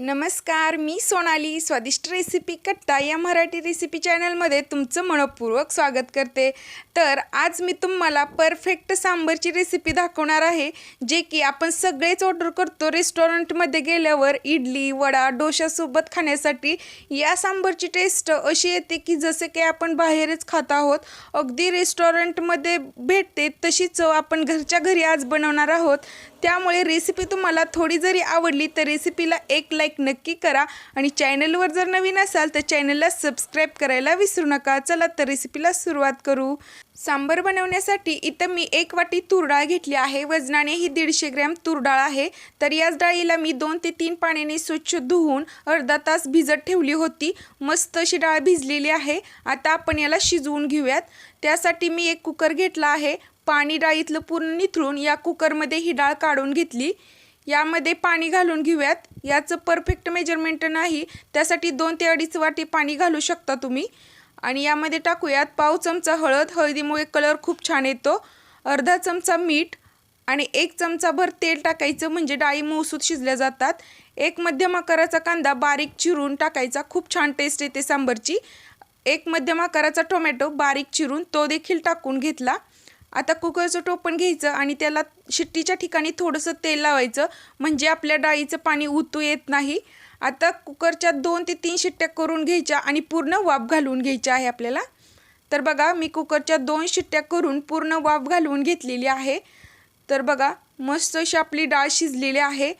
नमस्कार मी सोनाली. स्वादिष्ट रेसिपी कट्टा या मराठी रेसिपी चॅनलमध्ये तुमचं मनपूर्वक स्वागत करते. तर आज मी तुम्हाला परफेक्ट सांबरची रेसिपी दाखवणार आहे जे की आपण सगळेच ऑर्डर करतो रेस्टॉरंटमध्ये गेल्यावर इडली वडा डोशासोबत खाण्यासाठी. या सांबरची टेस्ट अशी येते की जसे की आपण बाहेरच खात आहोत अगदी रेस्टॉरंटमध्ये भेटते तशी चव आपण घरच्या घरी आज बनवणार आहोत. त्यामुळे रेसिपी तुम्हाला थोडी जरी आवडली तर रेसिपीला एक लाईक नक्की करा. आणि चॅनलवर जर नवीन असाल तर चॅनलला सबस्क्राईब करायला विसरू नका. चला तर रेसिपीला सुरुवात करू. सांबर बनवण्यासाठी इथं मी एक वाटी तूर डाळ घेतली आहे. वजनाने ही दीडशे ग्रॅम तूर डाळ आहे. तर याच डाळीला मी दोन ते तीन पाण्याने स्वच्छ धुवून अर्धा तास भिजत ठेवली होती. मस्त अशी डाळ भिजलेली आहे. आता आपण याला शिजवून घेऊयात. त्यासाठी मी एक कुकर घेतला आहे. पाणी डाळीतलं पूर्ण निथळून या कुकरमध्ये ही डाळ काढून घेतली. यामध्ये पाणी घालून घेऊयात. याचं परफेक्ट मेजरमेंट नाही. त्यासाठी दोन ते अडीच वाटी पाणी घालू शकता तुम्ही. आणि यामध्ये टाकूयात पाव चमचा हळद. हळदीमुळे कलर खूप छान येतो. अर्धा चमचा मीठ आणि एक चमचाभर तेल टाकायचं म्हणजे डाळी मऊसूत शिजल्या जातात. एक मध्यम आकाराचा कांदा बारीक चिरून टाकायचा. खूप छान टेस्ट येते सांबरची. एक मध्यम आकाराचा टोमॅटो बारीक चिरून तो देखील टाकून घेतला. आता कुकरचं टोपण घ्यायचं आणि त्याला शिट्टीच्या ठिकाणी थोडंसं तेल लावायचं. म्हणजे आपल्या डाळीचं पाणी उतू येत नाही. आता कुकरच्या दोन ते तीन शिट्ट्या करून घ्यायच्या आणि पूर्ण वाफ घालून घ्यायच्या आहे आपल्याला. तर बघा मी कुकरच्या दोन शिट्ट्या करून पूर्ण वाफ घालवून घेतलेली आहे. तर बघा मस्त अशी आपली डाळ शिजलेली आहे.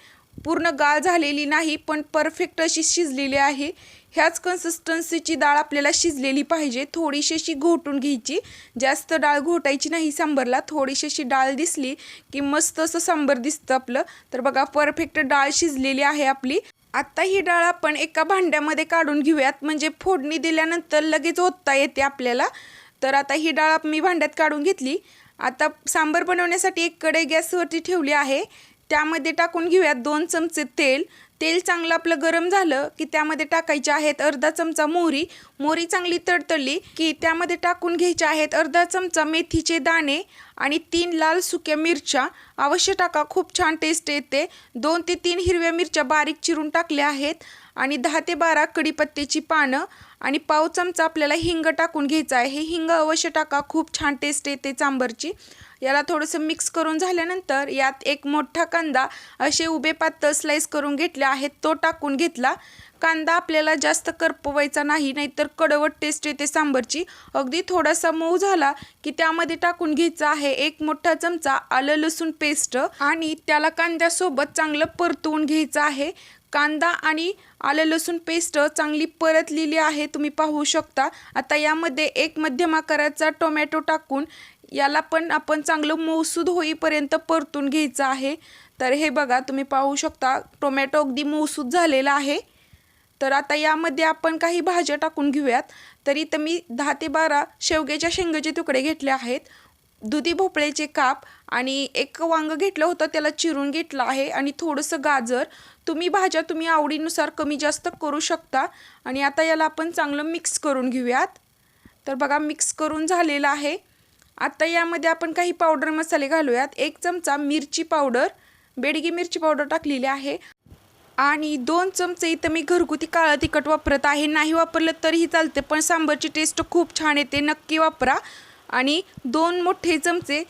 पूर्ण गाळ झालेली नाही पण परफेक्ट अशी शिजलेली आहे. ह्याच कन्सिस्टन्सीची डाळ आपल्याला शिजलेली पाहिजे. थोडीशी अशी घोटून घ्यायची. जास्त डाळ घोटायची नाही सांबरला. थोडीशी अशी डाळ दिसली की मस्त असं सांबर दिसतं आपलं. तर बघा परफेक्ट डाळ शिजलेली आहे आपली. आत्ता ही डाळ आपण एका भांड्यामध्ये काढून घेऊयात. म्हणजे फोडणी दिल्यानंतर लगेच ओतता येते आपल्याला. तर आता ही डाळ मी भांड्यात काढून घेतली. आता सांबर बनवण्यासाठी एक कढई गॅसवरती ठेवली आहे. त्यामध्ये टाकून घेऊयात दोन चमचे तेल. तेल चांगलं आपलं गरम झालं की त्यामध्ये टाकायचे आहेत अर्धा चमचा मोहरी. मोहरी चांगली तडतडली की त्यामध्ये टाकून घ्यायचे आहेत अर्धा चमचा मेथीचे दाणे आणि तीन लाल सुक्या मिरच्या. अवश्य टाका खूप छान टेस्ट येते. दोन ते तीन हिरव्या मिरच्या बारीक चिरून टाकल्या आहेत आणि दहा ते बारा कडीपत्त्याची पानं आणि पाव चमचा आपल्याला हिंग टाकून घ्यायचं आहे. हे हिंग अवश्य टाका. खूप छान टेस्ट येते चांबरची. याला थोडंसं मिक्स करून झाल्यानंतर यात एक मोठा कांदा असे उभे पातळ स्लाईस करून घेतले आहेत. तो टाकून घेतला. कांदा आपल्याला जास्त करपवायचा नाही नाहीतर कडवट टेस्ट येते सांबरची. अगदी थोडासा मऊ झाला की त्यामध्ये टाकून घ्यायचा आहे. एक मोठा चमचा आलं लसूण पेस्ट आणि त्याला कांद्यासोबत चांगलं परतवून घ्यायचं आहे. कांदा आणि आलं लसूण पेस्ट चांगली परतलेली आहे तुम्ही पाहू शकता. आता यामध्ये एक मध्यम आकाराचा टोमॅटो टाकून याला पण आपण चांगलं मऊसूद होईपर्यंत परतून घ्यायचं आहे. तर हे बघा तुम्ही पाहू शकता टोमॅटो अगदी मऊसूद झालेला आहे. तर आता यामध्ये आपण काही भाज्या टाकून घेऊयात. तर इथं मी दहा ते बारा शेवग्याच्या शेंगाचे तुकडे घेतले आहेत. दुधी भोपळ्याचे काप आणि एक वांग घेतलं होतं त्याला चिरून घेतलं आहे आणि थोडंसं गाजर. तुम्ही भाज्या तुम्ही आवडीनुसार कमी जास्त करू शकता आणि आता याला आपण चांगलं मिक्स करून घेऊयात. तर बघा मिक्स करून झालेलं आहे. आता यामध्ये आपण काही पावडर मसाले घालूयात. एक चमचा मिरची पावडर बेडगी मिरची पावडर टाकलेली आहे. आणि दोन चमचे इथं मी घरगुती काळं तिखट वापरत आहे. नाही वापरलं तरीही चालते पण सांबरची टेस्ट खूप छान येते. नक्की वापरा. आणि दोन मोठे चमचे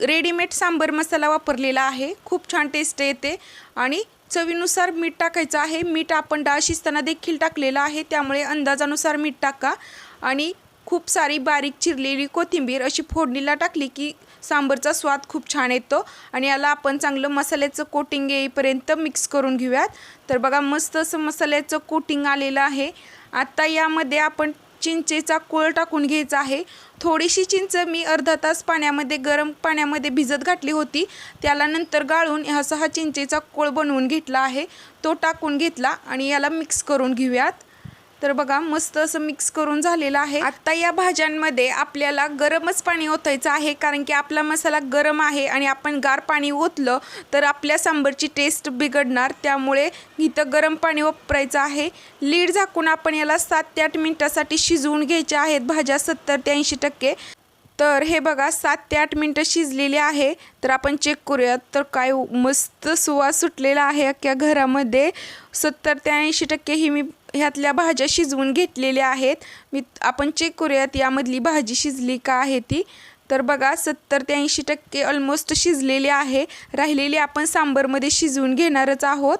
रेडीमेड सांबर मसाला वापरलेला आहे. खूप छान टेस्ट येते. आणि चवीनुसार मीठ टाकायचं आहे. मीठ आपण डाळ शिजताना देखील टाकलेलं आहे. त्यामुळे अंदाजानुसार मीठ टाका. आणि खूप सारी बारीक चिरलेली कोथिंबीर अशी फोडणीला टाकली की सांबरचा स्वाद खूप छान येतो. आणि याला आपण चांगलं मसाल्याचं कोटिंग येईपर्यंत मिक्स करून घेऊयात. तर बघा मस्त असं मसाल्याचं कोटिंग आलेलं आहे. आत्ता यामध्ये आपण चिंचेचा कोळ टाकून घ्यायचा आहे. थोडीशी चिंच मी अर्धा तास पाण्यामध्ये गरम पाण्यामध्ये भिजत घातली होती. त्याला नंतर गाळून असा हा चिंचेचा कोळ बनवून घेतला आहे. तो टाकून घेतला आणि याला मिक्स करून घेऊयात. तर बघा मस्त असं मिक्स करून झालेलं आहे. आत्ता या भाज्यांमध्ये आपल्याला गरमच पाणी ओतायचं आहे कारण की आपला मसाला गरम आहे आणि आपण गार पाणी ओतलं तर आपल्या सांबरची टेस्ट बिघडणार. त्यामुळे इथं गरम पाणी वापरायचं आहे. लीड झाकून आपण याला सात ते आठ मिनटासाठी शिजवून घ्यायच्या आहेत. भाज्या सत्तर ते ऐंशी टक्के. तर हे बघा सात ते आठ मिनटं शिजलेली आहे. तर आपण चेक करूयात तर काय मस्त सुवास सुटलेला आहे अख्ख्या घरामध्ये. सत्तर ते ऐंशी टक्के ही मी ह्यातल्या भाज्या शिजवून घेतलेल्या आहेत. मी आपण चेक करूयात यामधली भाजी शिजली का आहे ती. तर बघा सत्तर ते ऐंशी टक्के ऑलमोस्ट शिजलेली आहे. राहिलेली आपण सांबरमध्ये शिजवून घेणारच आहोत.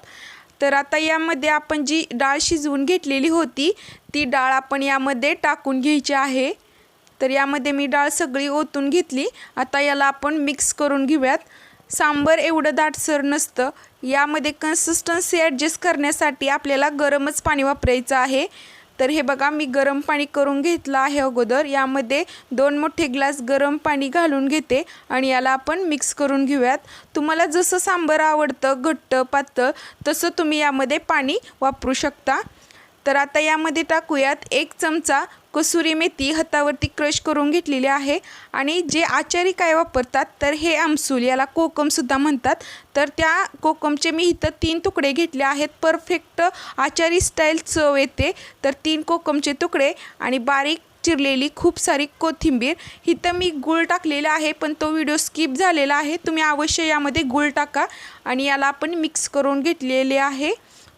तर आता यामध्ये आपण जी डाळ शिजवून घेतलेली होती ती डाळ आपण यामध्ये टाकून घ्यायची आहे. तर यामध्ये मी डाळ सगळी ओतून घेतली. आता याला आपण मिक्स करून घेऊयात. सांबर एवढं दाटसर नसतं. यामध्ये कन्सिस्टन्सी ॲडजस्ट करण्यासाठी आपल्याला गरमच पाणी वापरायचं आहे. तर हे बघा मी गरम पाणी करून घेतलं आहे अगोदर. यामध्ये दोन मोठे ग्लास गरम पाणी घालून घेते आणि याला आपण मिक्स करून घेऊयात. तुम्हाला जसं सांबर आवडतं घट्ट पातळ तसं तुम्ही यामध्ये पाणी वापरू शकता. तर आता यामध्ये टाकूयात एक चमचा कसुरी मेथी हातावरती क्रश करून घेतलेली आहे. आणि जे आचारी काय वापरतात तर हे आमसूल याला कोकमसुद्धा म्हणतात. तर त्या कोकमचे मी इथं तीन तुकडे घेतले आहेत. परफेक्ट आचारी स्टाईल चव येते. तर तीन कोकमचे तुकडे आणि बारीक चिरलेली खूप सारी कोथिंबीर. इथं मी गूळ टाकलेला आहे पण तो व्हिडिओ स्किप झालेला आहे. तुम्ही अवश्य यामध्ये गूळ टाका. आणि याला आपण मिक्स करून घेतलेले आहे.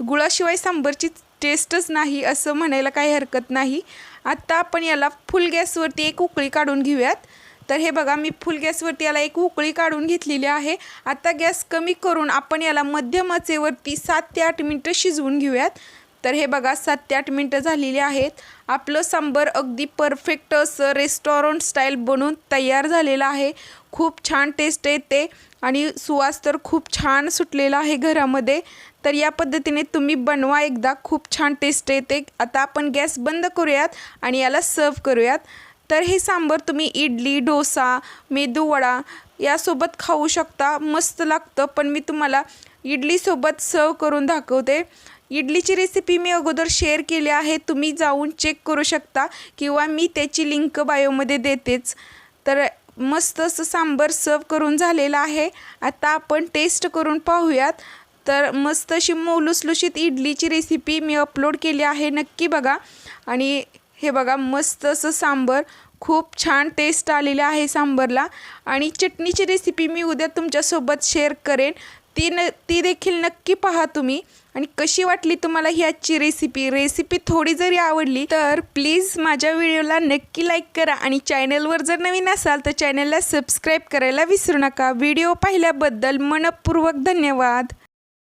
गुळाशिवाय सांबरची टेस्टच नाही असं म्हणायला काही हरकत नाही. आत्ता आपण याला फुल गॅसवरती एक उकळी काढून घेऊयात. तर हे बघा मी फुल गॅसवरती याला एक उकळी काढून घेतलेली आहे. आता गॅस कमी करून आपण याला मध्यम आचेवरती सात ते आठ मिनटं शिजवून घेऊयात. तर हे बघा सात ते आठ मिनटं झालेली आहेत. आपलं सांबर अगदी परफेक्ट असं रेस्टॉरंट स्टाईल बनून तयार झालेलं आहे. खूप छान टेस्ट येते आणि सुवास तर खूप छान सुटलेला आहे घरामध्ये. तर या पद्धतीने तुम्ही बनवा एकदा. खूप छान टेस्ट येते. आता आपण गॅस बंद करूयात आणि याला सर्व करूयात. तर हे सांबर तुम्ही इडली डोसा मेदूवडा यासोबत खाऊ शकता. मस्त लागतं. पण मी तुम्हाला इडलीसोबत सर्व करून दाखवते. इडलीची रेसिपी मी अगोदर शेअर केली आहे. तुम्ही जाऊन चेक करू शकता किंवा मी त्याची लिंक बायोमध्ये देतेच. तर मस्त असं सांबर सर्व करून झालेलं आहे. आता आपण टेस्ट करून पाहूयात. तर मस्त अशी मौलुसलुशीत इडलीची रेसिपी मी अपलोड केली आहे. नक्की बघा. आणि हे बघा मस्त असं सांबर. खूप छान टेस्ट आलेलं आहे सांबरला. आणि चटणीची रेसिपी मी उद्या तुमच्यासोबत शेअर करेन. ती न ती देखील नक्की पहा तुम्ही. आणि कशी वाटली तुम्हाला ही आजची रेसिपी रेसिपी थोडी जरी आवडली तर प्लीज माझ्या व्हिडिओला नक्की लाईक करा. आणि चॅनलवर जर नवीन असाल तर चॅनलला सबस्क्राईब करायला विसरू नका. व्हिडिओ पाहिल्याबद्दल मनपूर्वक धन्यवाद.